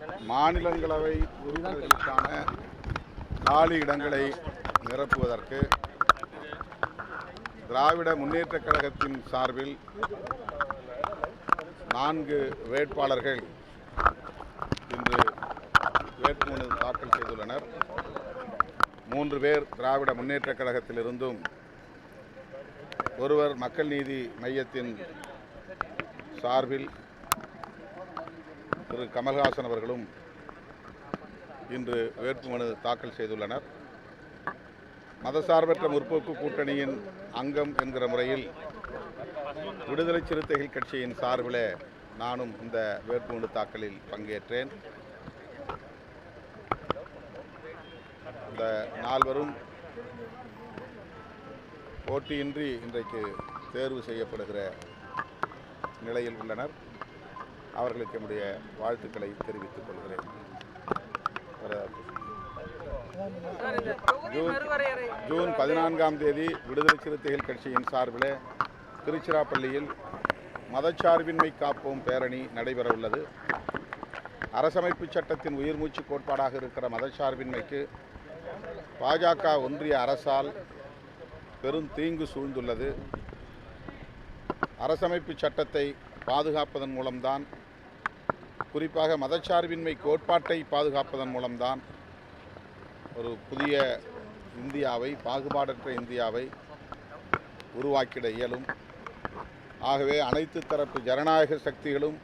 மாநிலங்களவை உறுப்பினர்களுக்கான காலி இடங்களை நிரப்புவதற்கு திராவிட முன்னேற்றக் கழகத்தின் சார்பில் நான்கு வேட்பாளர்கள் இன்று வேட்புமனு தாக்கல் செய்துள்ளனர். மூன்று பேர் திராவிட முன்னேற்றக் கழகத்திலிருந்தும் ஒருவர் மக்கள் நீதி மையத்தின் சார்பில் திரு கமல்ஹாசன் அவர்களும் இன்று வேட்புமனு தாக்கல் செய்துள்ளனர். மதசார்பற்ற முற்போக்கு கூட்டணியின் அங்கம் என்கிற முறையில் விடுதலை சிறுத்தைகள் கட்சியின் சார்பில் நானும் இந்த வேட்புமனு தாக்கலில் பங்கேற்றேன். இந்த நால்வரும் போட்டியின்றி இன்றைக்கு தேர்வு செய்யப்படுகிற நிலையில் உள்ளனர். அவர்களுக்கு என்னுடைய வாழ்த்துக்களை தெரிவித்துக் கொள்கிறேன். ஜூன் ஜூன் பதினான்காம் தேதி விடுதலை சிறுத்தைகள் கட்சியின் சார்பில் திருச்சிராப்பள்ளியில் மதச்சார்பின்மை காப்போம் பேரணி நடைபெற உள்ளது அரசமைப்பு சட்டத்தின் உயிர்மூச்சு கோட்பாடாக இருக்கிற மதச்சார்பின்மைக்கு பாஜக ஒன்றிய அரசால் பெரும் தீங்கு சூழ்ந்துள்ளது. அரசமைப்பு சட்டத்தை பாதுகாப்பதன் மூலம்தான் குறிப்பாக மதச்சார்பின்மை கோட்பாட்டை பாதுகாப்பதன் மூலம்தான் ஒரு புதிய இந்தியாவை பாகுபாடற்ற இந்தியாவை உருவாக்கிட இயலும். ஆகவே அனைத்து தரப்பு ஜனநாயக சக்திகளும்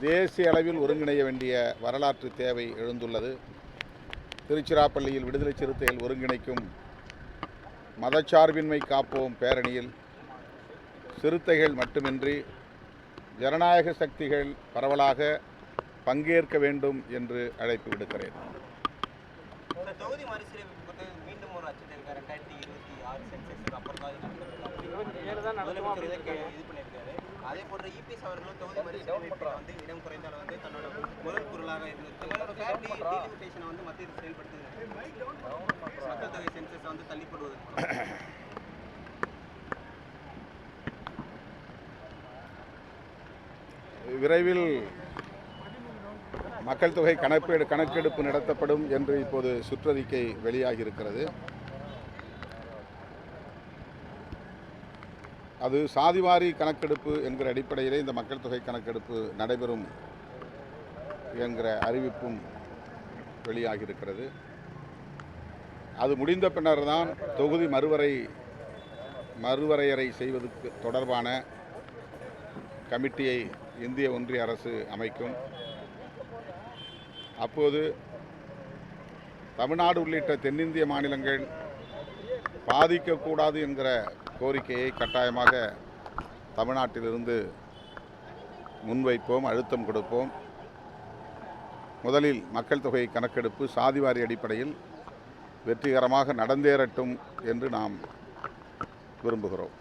தேசிய அளவில் ஒருங்கிணைய வேண்டிய வரலாற்று தேவை எழுந்துள்ளது. திருச்சிராப்பள்ளியில் விடுதலை சிறுத்தைகள் ஒருங்கிணைக்கும் மதச்சார்பின்மை காப்போம் பேரணியில். சிறுத்தைகள் மட்டுமின்றி ஜனநாயக சக்திகள் பரவலாக பங்கேற்க வேண்டும் என்று அழைப்பு விடுக்கிறேன். இந்த தொகுதி குறித்து மீண்டும் ஒரு அச்சத்தை ரெண்டாயிரத்தி ஆறு இது அதே போன்ற இபிஎஸ் அவர்களும் தொகுதி மறுசீரமைப்பில் வந்து இடம் குறைந்தால் வந்து தன்னோட முதல் குரலாக இருந்தது தங்களோட டீலிமிட்டேஷனை வந்து மத்திய செயல்படுத்துகிறது மக்கள் தொகை சென்சஸ் வந்து தள்ளிப்படுவது விரைவில் மக்கள் தொகை கணக்கெடு கணக்கெடுப்பு நடத்தப்படும் என்று இப்போது சுற்றறிக்கை வெளியாகியிருக்கிறது. அது சாதிவாரி கணக்கெடுப்பு என்கிற அடிப்படையிலே இந்த மக்கள் தொகை கணக்கெடுப்பு நடைபெறும் என்கிற அறிவிப்பும் வெளியாகியிருக்கிறது. அது முடிந்த பின்னர் தான் தொகுதி மறுவரை மறுவரையறை செய்வதற்கு தொடர்பான கமிட்டியை இந்திய ஒன்றிய அரசு அமைக்கும். அப்போது தமிழ்நாடு உள்ளிட்ட தென்னிந்திய மாநிலங்கள் பாதிக்கக்கூடாது என்கிற கோரிக்கையை கட்டாயமாக தமிழ்நாட்டிலிருந்து முன்வைப்போம் அழுத்தம் கொடுப்போம். முதலில் மக்கள் தொகை கணக்கெடுப்பு சாதிவாரி அடிப்படையில் வெற்றிகரமாக நடந்தேறட்டும் என்று நாம் விரும்புகிறோம்.